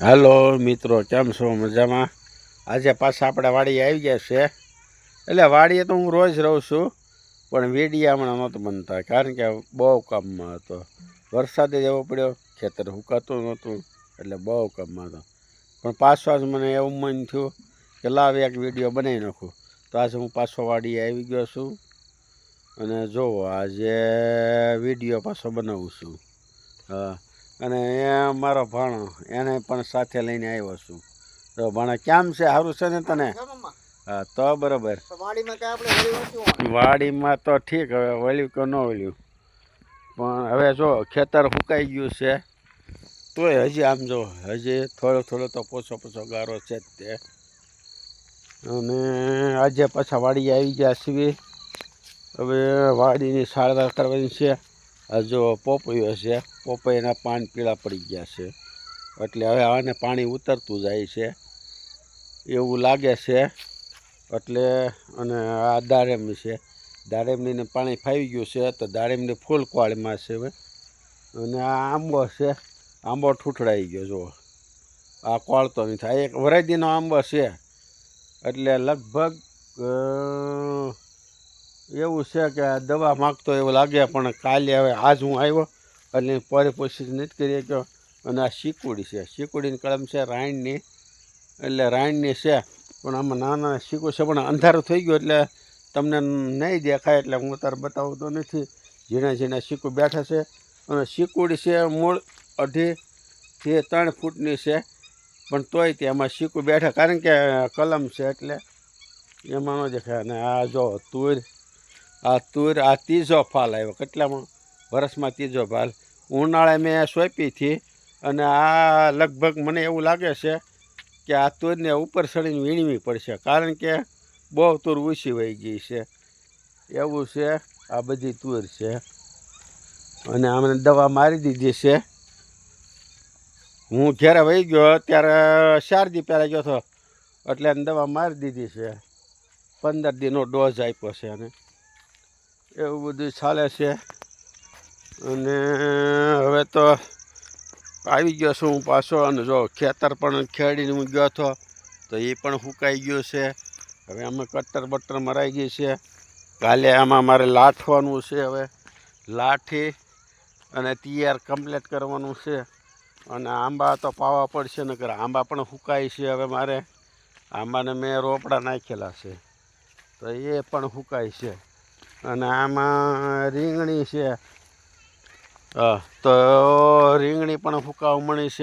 હાલો મિત્રો, કેમ છો? મજામાં? આજે પાછા આપણે વાડી આવી ગયા છે. એટલે વાડીએ તો હું રોજ રહું છું, પણ વેડિયા હમણાં નહોતો બનતા, કારણ કે બહુ કામમાં હતો. વરસાદે જ એવો પડ્યો, ખેતર સુકાતું નહોતું, એટલે બહુ કામમાં હતો. પણ પાછો આજ મને એવું મન થયું કે લાવ એક વીડિયો બનાવી નાખું. તો આજે હું પાછો વાડીએ આવી ગયો છું, અને જુઓ આજે વીડિયો પાછો બનાવું છું. હા. અને એ મારો ભાણો એને પણ સાથે લઈને આવ્યો છું. તો ભાણા કેમ છે? સારું છે ને તને? હા તો બરાબર. વાડીમાં તો ઠીક હવે વળ્યું કે ન વળ્યું. પણ હવે જો ખેતર સુકાઈ ગયું છે. તોય હજી આમ જો હજી થોડો થોડો તો પોછો પોછો ગારો છે જ તે. અને આજે પાછા વાડી આવી ગયા છીએ. હવે વાડીની સારવાર કરવાની છે. જો પોપૈયો છે, પોપૈયાના પાન પીળા પડી ગયા છે. એટલે હવે આને પાણી ઉતરતું જાય છે. એવું લાગે છે. એટલે અને આ દાડેમની છે. દારેમનીને પાણી ફાવી ગયું છે, તો દારેમની ફૂલ ક્વાળીમાં છે હવે. અને આ આંબો છે, આંબો ઠૂઠડાઈ ગયો, જુઓ. આ કોળતો નહીં થાય. એક વરાયદીનો આંબો છે. એટલે લગભગ એવું છે કે દવા માગતો એવું લાગે, પણ કાલે હવે આજ હું આવ્યો એટલે પરિપોષિત નથી કરી શક્યો. અને આ શીકુડી છે. શીકુડીની કલમ છે રાયણની. એટલે રાયણની છે, પણ આમાં નાના શીકુ છે, પણ અંધારું થઈ ગયું એટલે તમને નહીં દેખાય એટલે હું અત્યારે બતાવતો નથી. ઝીણા ઝીણા શીકુ બેઠા છે. અને શીકુડી છે મૂળ અઢીથી ત્રણ ફૂટની છે, પણ તોય તે એમાં શીકુ બેઠા. કારણ કે કલમ છે એટલે એમાં ન દેખાય. અને આ જો તુર આ તુર, આ ત્રીજો ફાલ આવ્યો. કેટલામાં વરસમાં ત્રીજો ફાલ. ઉનાળે મેં સોંપી હતી અને આ લગભગ મને એવું લાગે છે કે આ તુરને ઉપર ચડીને વીણવી પડશે. કારણ કે બહુ તુર ઊંચી વહી ગઈ છે. એવું છે, આ બધી તુર છે. અને આમને દવા મારી દીધી છે. હું ઘેરે વહી ગયો ત્યારે ચાર દી પહેલાં ગયો હતો. એટલે દવા મારી દીધી છે. પંદર દીનો ડોઝ આપ્યો છે એને એવું બધું ચાલે છે. અને હવે તો આવી ગયો છું હું પાછો અને જો ખેતર પણ ખેડીને હું ગયો હતો, તો એ પણ સુકાઈ ગયું છે. હવે આમાં કટર બટર મરાઈ ગઈ છે. કાલે આમાં મારે લાઠવાનું છે હવે. લાઠી અને તૈયાર કમ્પ્લીટ કરવાનું છે. અને આંબા તો પાવા પડશે, નકર આંબા પણ સુકાય છે હવે મારે. આંબાને મેં રોપડા નાખેલા છે. તો એ પણ સુકાય છે. અને આમાં રીંગણી છે. તો રીંગણી પણ ફૂકાવ મળી છે.